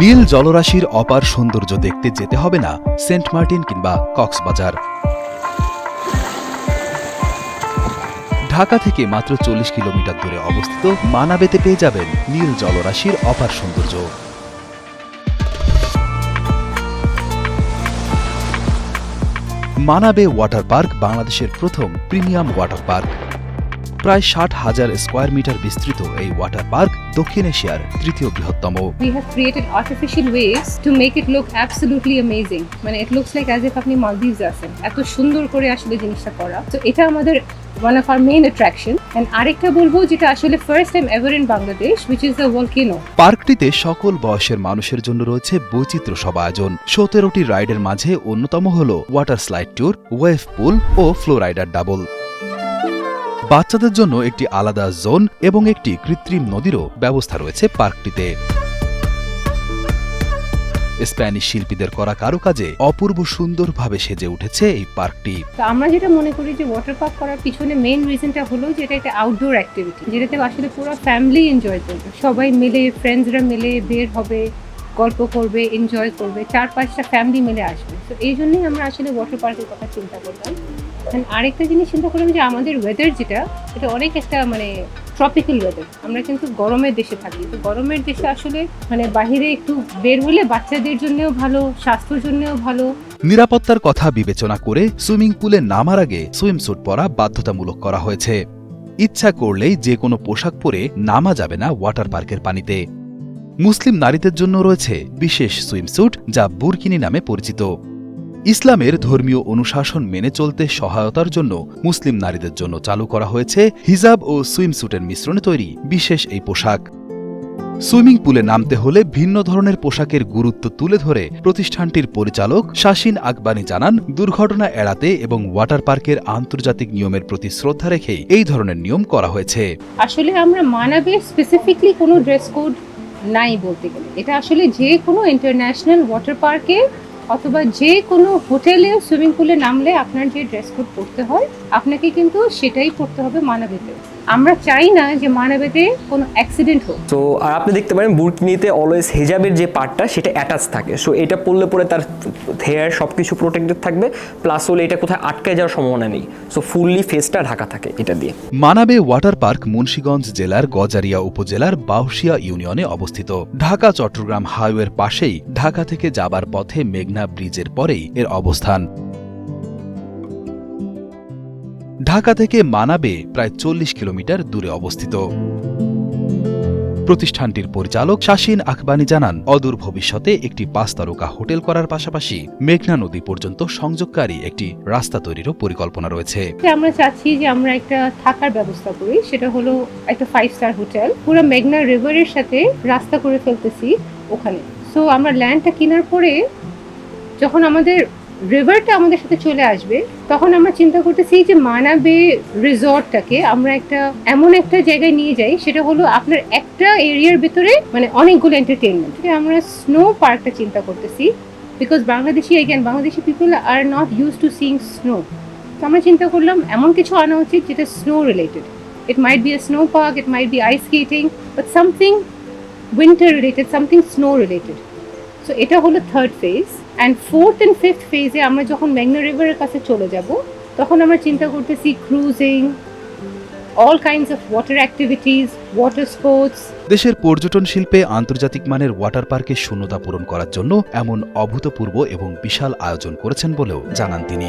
নীল জলরাশির অপার সৌন্দর্য দেখতে যেতে হবে না সেন্ট মার্টিন কিংবা কক্সবাজার। ঢাকা থেকে মাত্র চল্লিশ কিলোমিটার দূরে অবস্থিত মানাবেতে পেয়ে যাবেন নীল জলরাশির অপার সৌন্দর্য। মানাবে ওয়াটার পার্ক বাংলাদেশের প্রথম প্রিমিয়াম ওয়াটার পার্ক। প্রায় ষাট হাজার স্কোয়ার মিটার বিস্তৃত এই ওয়াটার পার্ক দক্ষিণ এশিয়ার তৃতীয় বৃহত্তম। We have created artificial waves to make it look absolutely amazing. মানে it looks like as if আপনি মালদ্বীপস আছেন। এত সুন্দর করে আসলে জিনিসটা করা। তো এটা আমাদের one of our main attraction. And আরেকটা বলব যেটা আসলে first time ever in Bangladesh which is the volcano. পার্কটিতে সকল বয়সের মানুষের জন্য রয়েছে বৈচিত্র্য সব আয়োজন। সতেরোটি রাইডের মাঝে অন্যতম হল water slide tour wave pool ও ফ্লো রাইডার ডাবল বাচ্চাদের জন্য একটি আলাদা জোন এবং একটি কৃত্রিম নদীরও ব্যবস্থা রয়েছে পার্কটিতে। স্প্যানিশ শিল্পীদের করা কারুকাজে অপূর্ব সুন্দরভাবে সেজে উঠেছে এই পার্কটি। আমরা যেটা মনে করি যে ওয়াটার পার্ক করার পিছনে মেইন রিজনটা হলো যে এটা একটা আউটডোর অ্যাক্টিভিটি যেটাতে আসলে পুরো ফ্যামিলি এনজয় করবে। সবাই মিলে ফ্রেন্ডসরা মিলে বের হবে, গল্প করবে এনজয় করবে চার পাঁচটা ফ্যামিলি মিলে আসবে। তো এই জন্যই আমরা আসলে ওয়াটার পার্কের কথা চিন্তা করলাম। আরেকটা জিনিস চিন্তা করলাম যে আমাদের ওয়েদার যেটা, এটা অনেক একটা মানে ট্রপিক্যাল ওয়েদার আমরা কিন্তু গরমের দেশে থাকি। তো গরমের দেশে আসলে মানে বাইরে একটু বের হলে বাচ্চাদের জন্যও ভালো, স্বাস্থ্যের জন্যও ভালো। নিরাপত্তার কথা বিবেচনা করে সুইমিং পুলে নামার আগে সুইমস্যুট পরা বাধ্যতামূলক করা হয়েছে। ইচ্ছা করলেই যে কোনো পোশাক পরে নামা যাবে না ওয়াটার পার্কের পানিতে। মুসলিম নারীদের জন্য রয়েছে বিশেষ সুইমস্যুট যা বুরকিনি নামে পরিচিত। ইসলামের ধর্মীয় অনুশাসন মেনে চলতে সহায়তার জন্য মুসলিম নারীদের জন্য চালু করা হয়েছে হিজাব ও সুইমস্যুটের মিশ্রণে তৈরি বিশেষ এই পোশাক। সুইমিং পুলে নামতে হলে ভিন্ন ধরনের পোশাকের গুরুত্ব তুলে ধরে প্রতিষ্ঠানটির পরিচালক শাসিন আকবানি জানান, দুর্ঘটনা এড়াতে এবং ওয়াটার পার্কের আন্তর্জাতিক নিয়মের প্রতি শ্রদ্ধা রেখেই এই ধরনের নিয়ম করা হয়েছে। আসলে আমরা মানাবে স্পেসিফিকলি কোনো ড্রেস কোড নাই বলতে গেলে। এটা আসলে যে কোনো ইন্টারন্যাশনাল ওয়াটার পার্কে অথবা যে কোনো হোটেলে সুইমিং পুলে নামলে আপনার যে ড্রেস কোড পরতে হয়, আপনাকে কিন্তু সেটাই পরতে হবে মানাবেতে আমরা চাই না যে মানাবেতে কোনো অ্যাক্সিডেন্ট হোক। তো আর আপনি দেখতে পারেন বুরকিনিতে অলওয়েজ হেজাবের যে পার্টটা সেটা অ্যাটাচ থাকে। সো এটা পড়লে পরে তার হেয়ার সব কিছু প্রোটেক্টেড থাকবে প্লাস হলে এটা কোথায় আটকায় যাওয়ার সম্ভাবনা নেই। সো ফুললি ফেসটা ঢাকা থাকে এটা দিয়ে। মানাবে ওয়াটার পার্ক মুন্সীগঞ্জ জেলার গজারিয়া উপজেলার বাউশিয়া ইউনিয়নে অবস্থিত। ঢাকা চট্টগ্রাম হাইওয়ের পাশেই ঢাকা থেকে যাবার পথে মেঘনা ব্রিজের পরেই এর অবস্থান। ঢাকা থেকে মানাবে প্রায় চল্লিশ কিলোমিটার দূরে অবস্থিত। প্রতিষ্ঠানটির পরিচালক শাসিন আখবানি জানান, অদূর ভবিষ্যতে একটি পাঁচ তারকা হোটেল করার পাশাপাশি মেঘনা নদী পর্যন্ত সংযোগকারী একটি রাস্তা তৈরিরও পরিকল্পনা রয়েছে। আমরা চাচ্ছি যে আমরা একটা থাকার ব্যবস্থা করি, সেটা হলো একটা ফাইভ স্টার হোটেল। পুরো মেঘনা রিভারের সাথে রাস্তা করে ফেলতেছি ওখানে। সো আমরা ল্যান্ডটা কেনার পরে যখন আমাদের রিভারটা আমাদের সাথে চলে আসবে, তখন আমরা চিন্তা করতেছি যে মানাবে রিসর্টটাকে আমরা একটা এমন একটা জায়গায় নিয়ে যাই, সেটা হলো আপনার একটা এরিয়ার ভিতরে মানে অনেকগুলো এন্টারটেনমেন্ট আমরা স্নো পার্কটা চিন্তা করতেছি because Bangladeshi again Bangladeshi people are not use to seeing snow তো আমরা চিন্তা করলাম, এমন কিছু আনা উচিত যেটা snow related it might be a snow park it might be ice skating but something winter related something snow related so এটা হলো third phase and fourth and fifth ফেজে আমরা যখন মেঘনা রিভারের কাছে চলে যাব, তখন আমরা চিন্তা করতেছি cruising all kinds of water activities water sports দেশের পর্যটন শিল্পে আন্তর্জাতিক মানের ওয়াটার পার্কের শূন্যতা পূরণ করার জন্য এমন অভূতপূর্ব এবং বিশাল আয়োজন করেছেন বলেও জানান তিনি।